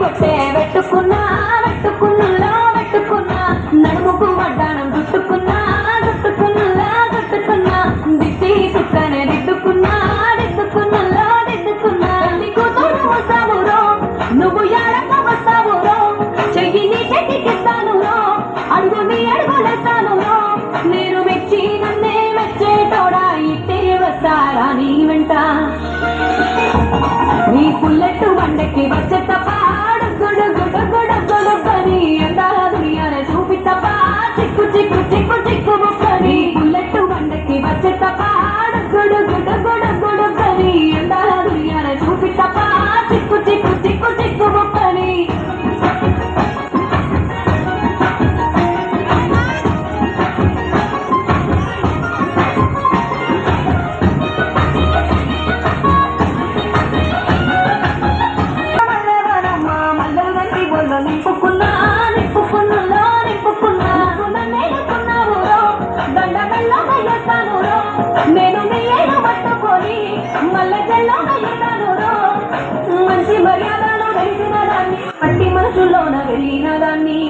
బొట్టే పెట్టుకున్నా పెట్టుకున్నా పెట్టుకున్నా నడుముకు మడ్డానం చుట్టుకున్నా చుట్టుకున్నా చుట్టుకున్నా. దిట్టి చుక్కనే దిద్దుకున్నా దిద్దుకున్నా దిద్దుకున్నా. నీకు తోడు వస్తావురో నువ్వు ఎడక వస్తావురో చెయ్యి నీ చెట్టికిస్తాను అడుగు నీ అడుగులేస్తాను నేను మెచ్చిన మల్లె జల్లో వేస్తాను మంచి మర్యాదలు తెలిసిన దాన్ని పట్టి మనసులోన వెళ్ళిన దాన్ని.